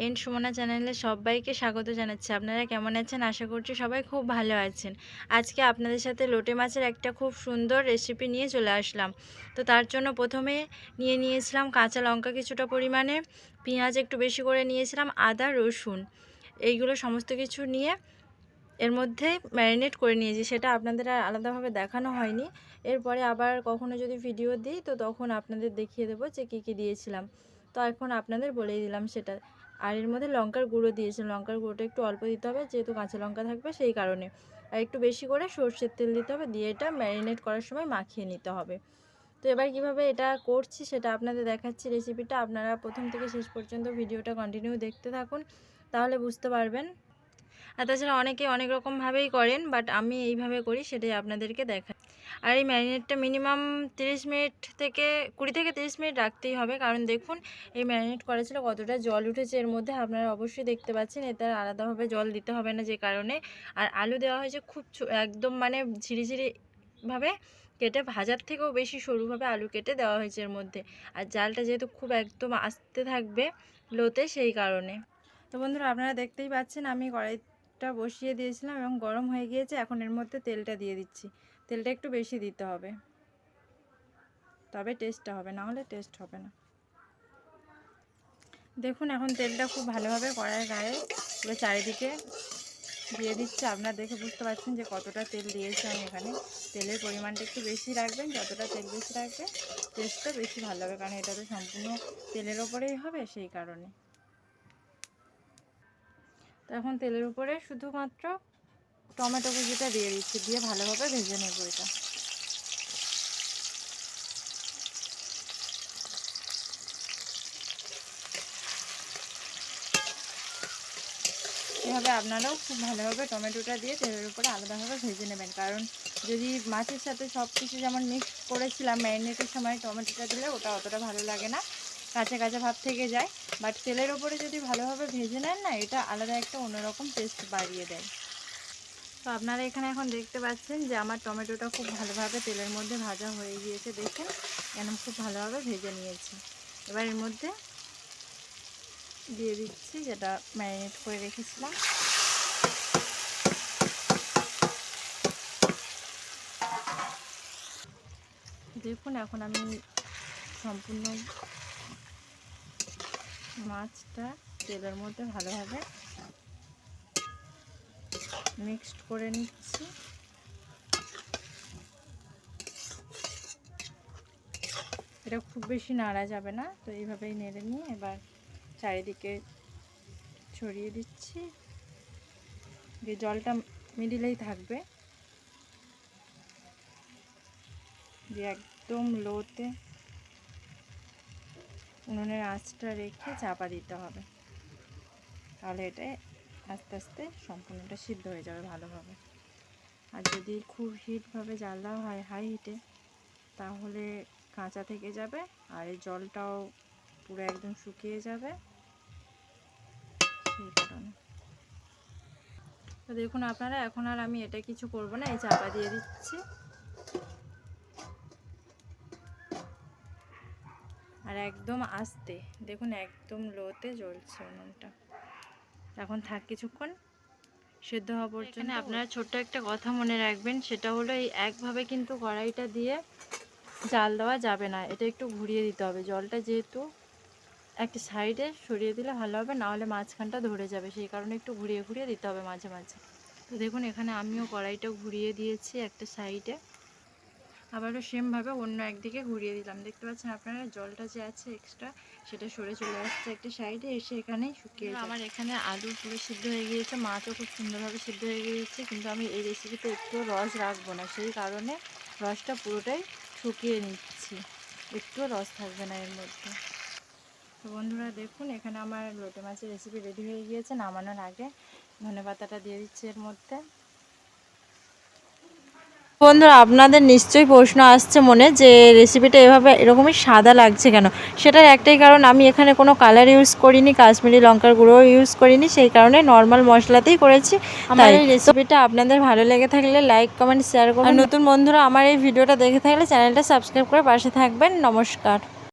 মোহনা চ্যানেলে সবাইকে স্বাগত জানাচ্ছি। আপনারা কেমন আছেন? আশা করছি সবাই খুব ভালো আছেন। আজকে আপনাদের সাথে লোটে মাছের একটা খুব সুন্দর রেসিপি নিয়ে চলে আসলাম। তো তার জন্য প্রথমে নিয়ে নিয়েছিলাম কাঁচা লঙ্কা কিছুটা পরিমাণে, পেঁয়াজ একটু বেশি করে নিয়েছিলাম, আদা, রসুন এইগুলো সমস্ত কিছু নিয়ে এর মধ্যে ম্যারিনেট করে নিয়েছি। সেটা আপনাদের আর আলাদাভাবে দেখানো হয়নি। এরপরে আবার কখনো যদি ভিডিও দিই, তো তখন আপনাদের দেখিয়ে দেবো যে কী কী দিয়েছিলাম। তো এখন আপনাদের বলেই দিলাম সেটা। আর এর মধ্যে লঙ্কার গুঁড়ো দিয়েছিলাম লঙ্কার গুঁড়োটা একটু অল্প দিতে হবে, যেহেতু কাঁচা লঙ্কা থাকবে সেই কারণে। আর একটু বেশি করে সর্ষের তেল দিতে হবে, দিয়ে এটা ম্যারিনেট করার সময় মাখিয়ে নিতে হবে। তো এবার কীভাবে এটা করছি সেটা আপনাদের দেখাচ্ছি রেসিপিটা। আপনারা প্রথম থেকে শেষ পর্যন্ত ভিডিওটা কন্টিনিউ দেখতে থাকুন, তাহলে বুঝতে পারবেন। আর তাছাড়া অনেকে অনেক রকমভাবেই করেন বাট আমি এইভাবে করি, সেটাই আপনাদেরকে দেখা আর এই ম্যারিনেটটা মিনিমাম তিরিশ মিনিট থেকে কুড়ি থেকে তিরিশ মিনিট রাখতেই হবে। কারণ দেখুন, এই ম্যারিনেট করা ছিল কতটা জল উঠেছে। এর মধ্যে আপনারা অবশ্যই দেখতে পাচ্ছেন, এতে আলাদাভাবে জল দিতে হবে না যে কারণে। আর আলু দেওয়া হয়েছে খুব একদম মানে ঝিরিঝিরিভাবে কেটে, ভাজার থেকেও বেশি সরুভাবে আলু কেটে দেওয়া হয়েছে এর মধ্যে। আর জালটা যেহেতু খুব একদম আস্তে থাকবে লোতে, সেই কারণে। তো বন্ধুরা, আপনারা দেখতেই পাচ্ছেন, আমি কড়াইটা বসিয়ে দিয়েছিলাম এবং গরম হয়ে গিয়েছে। এখন এর মধ্যে তেলটা দিয়ে দিচ্ছি। তেলটা একটু বেশি দিতে হবে। তবে টেস্টটা হবে, না হলে টেস্ট হবে না। দেখুন, এখন তেলটা খুব ভালোভাবে কড়াইয়ের গায়ে পুরো চারিদিকে দিয়ে দিচ্ছে। আপনারা দেখে বুঝতে পারছেন যে কতটা তেল দিয়েছি আমি এখানে। তেলের পরিমাণটা একটু বেশি রাখবেন, যতটা তেল বেশি রাখবে টেস্টটা বেশি ভালো হবে, কারণ এটা তো সম্পূর্ণ তেলের ওপরেই হবে সেই কারণে। তো এখন তেলের উপরে শুধুমাত্র টমেটো কুচিটা দিয়ে দিচ্ছি, দিয়ে ভালোভাবে ভেজে নেব এটা। এভাবে আপনারাও খুব ভালোভাবে টমেটোটা দিয়ে তেলের উপরে আলাদাভাবে ভেজে নেবেন। কারণ যদি মাছের সাথে সব কিছু যেমন মিক্স করেছিলাম ম্যারিনেটের সময় টমেটোটা দিলে ওটা অতটা ভালো লাগে না, কাঁচা কাঁচা ভাব থেকে যায়। বাট তেলের ওপরে যদি ভালোভাবে ভেজে নেন না, এটা আলাদা একটা অন্যরকম টেস্ট বাড়িয়ে দেয়। তো আপনারা এখানে এখন দেখতে পাচ্ছেন যে আমার টমেটোটা খুব ভালোভাবে তেলের মধ্যে ভাজা হয়ে গিয়েছে, দেখেন? কেন খুব ভালোভাবে ভেজে নিয়েছি। এবার এর মধ্যে দিয়ে দিচ্ছি যেটা ম্যারিনেট করে রেখেছিলাম। দেখুন, এখন আমি সম্পূর্ণ মাছটা তেলের মধ্যে ভালোভাবে মিক্সড করে নিচ্ছি। এটা খুব বেশি নাড়া যাবে না, তো এইভাবেই নেড়ে নিয়ে এবার চারিদিকে ছড়িয়ে দিচ্ছি। যে জলটা মিডিলেই থাকবে। দিয়ে একদম লোতে উনুনের আঁচটা রেখে চাপা দিতে হবে। তাহলে এটা আস্তে আস্তে সম্পূর্ণটা সিদ্ধ হয়ে যাবে ভালোভাবে। আর যদি খুব হিটভাবে জাল দেওয়া হয় হাই হিটে, তাহলে কাঁচা থেকে যাবে আর এই জলটাও পুরো একদম শুকিয়ে যাবে। সেই কারণে। তো দেখুন আপনারা, এখন আর আমি এটা কিছু করব না, এই চাপা দিয়ে দিচ্ছি। আর একদম আস্তে, দেখুন একদম লোতে জ্বলছে উনুনটা। এখন থাক কিছুক্ষণ সেদ্ধ হওয়া পর্যন্ত। আপনারা ছোট্ট একটা কথা মনে রাখবেন সেটা হলো এই একভাবে কিন্তু কড়াইটা দিয়ে জাল দেওয়া যাবে না এটা একটু ঘুরিয়ে দিতে হবে। জলটা যেহেতু একটা সাইডে সরিয়ে দিলে ভালো হবে না হলে মাঝখানটা ধরে যাবে সেই কারণে একটু ঘুরিয়ে ঘুরিয়ে দিতে হবে মাঝে মাঝে। তো দেখুন এখানে আমিও কড়াইটা ঘুরিয়ে দিয়েছি একটা সাইডে। আবারও সেমভাবে অন্য একদিকে ঘুরিয়ে দিলাম। দেখতে পাচ্ছেন আপনারা জলটা যে আছে এক্সট্রা সেটা সরে চলে আসছে একটা সাইডে এসে এখানেই শুকিয়ে। আমার এখানে আলু পুরো সিদ্ধ হয়ে গিয়েছে মাছও খুব সুন্দরভাবে সিদ্ধ হয়ে গিয়েছে কিন্তু আমি এই রেসিপিতে একটু রস রাখব না সেই কারণে রসটা পুরোটাই শুকিয়ে নিচ্ছি। একটুও রস থাকবে না এর মধ্যে। তো বন্ধুরা দেখুন এখানে আমার লোটে মাছের রেসিপি রেডি হয়ে গিয়েছে নামানোর আগে ধনে পাতাটা দিয়ে দিচ্ছি এর মধ্যে। বন্ধুরা আপনাদের নিশ্চয়ই প্রশ্ন আসছে মনে যে রেসিপিটা এভাবে এরকমই সাদা লাগছে কেন? সেটার একটাই কারণ আমি এখানে কোনো কালার ইউজ করিনি কাশ্মীরি লঙ্কার গুঁড়ো ইউজ করিনি সেই কারণে নর্মাল মশলাতেই করেছি। তাই এই রেসিপিটা আপনাদের ভালো লেগে থাকলে লাইক কমেন্ট শেয়ার করুন। নতুন বন্ধুরা আমার এই ভিডিওটা দেখে থাকলে চ্যানেলটা সাবস্ক্রাইব করে পাশে থাকবেন। নমস্কার।